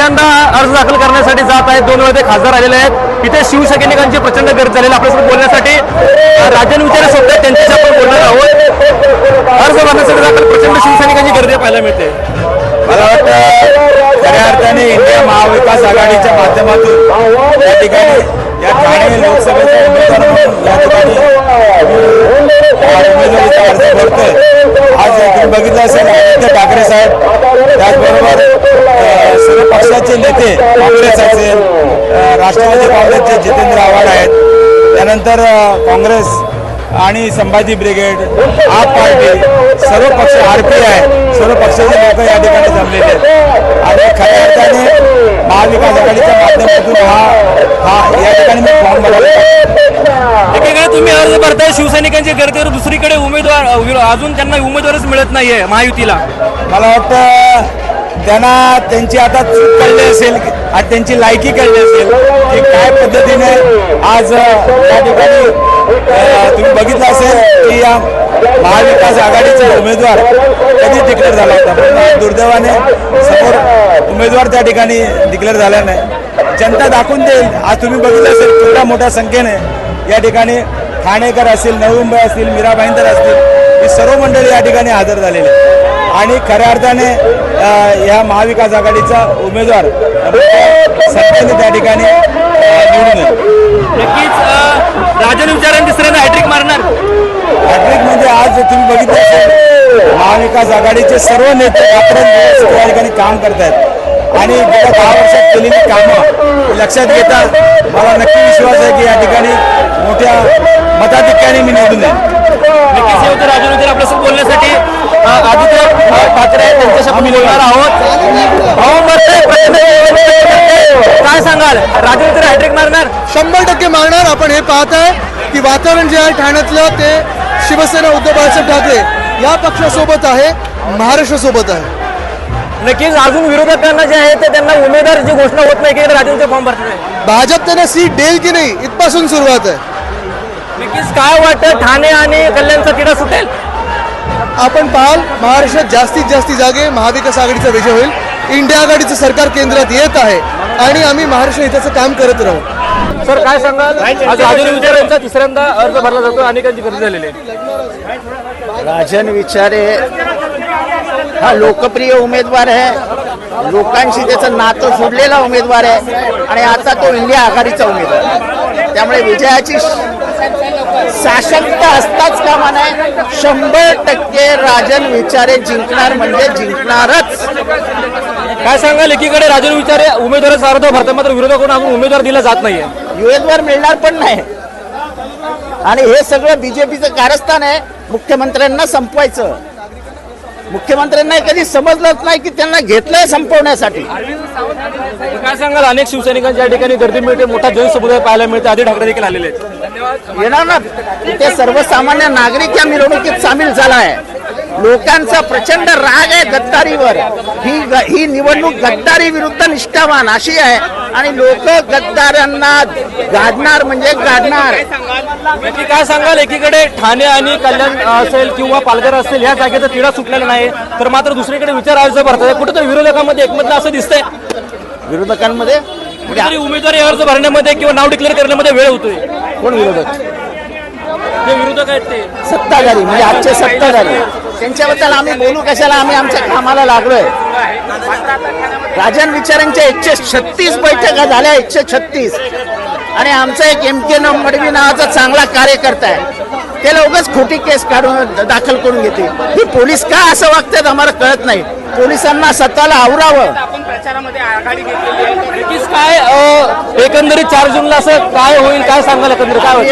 तिसऱ्यांदा अर्ज दाखल करण्यासाठी जात आहेत. दोन वेळा ते खासदार आलेले आहेत. इथे शिवसैनिकांची प्रचंड गर्दी झालेली आपल्यासोबत बोलण्यासाठी राजन विचारे सोबत त्यांच्याशी आपण बोलणार आहोत. अर्ज भरण्यासाठी जात प्रचंड शिवसैनिकांची गर्दी पाहायला मिळते. मला वाटतं खऱ्या अर्थाने इंडिया महाविकास आघाडीच्या माध्यमातून या ठिकाणी या ठाणे लोकसभेचा उमेदवार म्हणून या ठिकाणी उमेदवारीचा अर्ज भरतोय. आज तुम्ही बघितलं असेल आदित्य ठाकरे साहेब त्याचबरोबर पक्षाचे नेते काँग्रेस असेल राष्ट्रवादी काँग्रेसचे जितेंद्र आव्हाड आहेत. त्यानंतर काँग्रेस आणि संभाजी ब्रिगेड आप पार्टी सर्व पक्ष आर पी आय सर्व पक्षाचे लोक या ठिकाणी जमलेले आहेत. आणि खऱ्या अर्थाने महाविकास आघाडीच्या माध्यमातून हा हा या ठिकाणी मी फॉर्म भरला एकीकडे तुम्ही अर्ज भरताय शिवसैनिकांची गर्दीवर दुसरीकडे उमेदवार अजून त्यांना उमेदवारच मिळत नाहीये महायुतीला. मला वाटतं त्यांना त्यांची आता चूक कळली असेल आणि त्यांची लायकी कळली असेल की काय पद्धतीने आज त्या या ठिकाणी तुम्ही बघितलं असेल की या महाविकास आघाडीचा उमेदवार कधी डिक्लेअर झाला होता? पण दुर्दैवाने समोर उमेदवार त्या ठिकाणी डिक्लेअर झाला नाही. जनता दाखवून देईल. आज तुम्ही बघितलं असेल केवढ्या मोठ्या संख्येने या ठिकाणी ठाणेकर असतील नवी मुंबई असतील मीरा भाईंदर असतील ही सर्व मंडळी या ठिकाणी हजर झालेली. आणि खऱ्या अर्थाने या महाविकास आघाडीचा उमेदवार संख्येने त्या ठिकाणी नक्कीच राजन विचारांनी तिसऱ्यांदा हॅट्रिक मारणार. हॅट्रिक म्हणजे आज तुम्ही बघितलं असेल महाविकास आघाडीचे सर्व नेते रात्रंदिवस या ठिकाणी काम करत आहेत आणि गेल्या दहा वर्षात केलेली कामं लक्षात घेता मला नक्की विश्वास आहे की या ठिकाणी मोठ्या मताधिक्याने मी निवडून होते राजन आपल्यासोबत बोलण्यासाठी. आदित्य ठाकरे आहेत, त्यांच्याशी बोलणार आहोत. काय सांगाल? राजन विचार हॅट्रिक मारणार? शंभर टक्के मारणार. आपण हे पाहत आहे की वातावरण जे आहे ठाण्यातलं ते शिवसेना उद्धव बाळासाहेब ठाकरे या पक्षासोबत आहे महाराष्ट्रासोबत आहे. नक्कीच अजून विरोधकांना जे आहे ते त्यांना उमेदवार जी घोषणा होत नाही की राजनचे फॉर्म भरतात भाजप त्यांना सीट देईल की नाही इथपासून सुरुवात आहे. नक्कीच काय वाटतं? ठाणे आणि कल्याणचा तिढा सुटेल? आपण पाहाल महाराष्ट्रात जास्तीत जास्त जागे महाविकास आघाडीचा विजय होईल. इंडिया आघाडीचं सरकार केंद्रात येत आहे आणि आम्ही महाराष्ट्र हिताचं काम करत राहू. सर काय सांगाल? आज राजन विचार यांचा तिसऱ्यांदा अर्ज भरला जातो अनेकांची गर्दी झालेली आहे. राजन विचारे हा लोकप्रिय उमेदवार आहे. लोकांशी त्याचं नातं जोडलेला उमेदवार आहे. आणि आता तो इंडिया आघाडीचा उमेदवार आहे. त्यामुळे विजयाची साशंकता असताच कामा नाही शंभर टक्के राजन विचारे जिंकणार म्हणजे जिंकणारच. काय सांगाल एकीकडे राजन विचारे उमेदवाराचा अर्ज भरतात मात्र विरोधकांना अजून उमेदवार दिला जात नाहीये. उमेदवार मिळणार पण नाही. आणि हे सगळं बीजेपीचं कारस्थान आहे मुख्यमंत्र्यांना संपवायचं. मुख्यमंत्र्यांना कधी समजलंच नाही की त्यांना घेतलंय संपवण्यासाठी. काय सांगाल? अनेक शिवसैनिकांच्या या ठिकाणी गर्दी मिळते. मोठा जनसमुदाय पाहायला मिळते. आधी ठाकरे देखील आलेले आहेत. येणार ना? ते सर्वसामान्य नागरिक या मिरवणुकीत सामील झाला आहे. लोकांचा प्रचंड राग आहे गद्दारीवर. ही ही निवडणूक गद्दारी विरुद्ध निष्ठावान अशी आहे. आणि लोक गद्दारांना गाडणार म्हणजे गाडणार नक्की काय सांगाल? एकीकडे ठाणे आणि कल्याण असेल किंवा पालघर असेल या जागेचा तिढा सुटलेला नाही. तर मात्र दुसरीकडे विचार अर्ज भरतात. कुठेतरी विरोधकांमध्ये एकमत असं दिसतंय. विरोधकांमध्ये? उमेदवारी अर्ज भरण्यामध्ये किंवा नाव डिक्लेअर करण्यामध्ये वेळ होतोय. कोण विरोधक? जे विरोधक आहेत ते. सत्ताधारी म्हणजे आजचे सत्ताधारी. त्यांच्याबद्दल आम्ही बोलू कशाला? आम्ही आमच्या कामाला लागलोय. राजन विचारांच्या एकशे छत्तीस बैठका झाल्या एकशे छत्तीस. आणि आमचा एक एम के मडवी नावाचा चांगला कार्यकर्ता आहे. ते उगाच खोटी केस काढून दाखल करून घेते. ही पोलीस का असं वागतात आम्हाला कळत नाही. पोलिसांना स्वतःला आवरावं. काय अं, एकंदरीत चार जूनला असं काय होईल काय सांगाल एकंदरीत? काय होईल?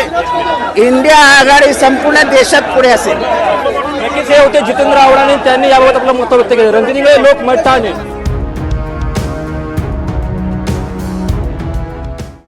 इंडिया आघाडी संपूर्ण देशात पुढे असेल. नक्कीच हे होते जितेंद्र आव्हाड आणि त्यांनी याबाबत आपलं मत व्यक्त केलं. रणजित लोक मठ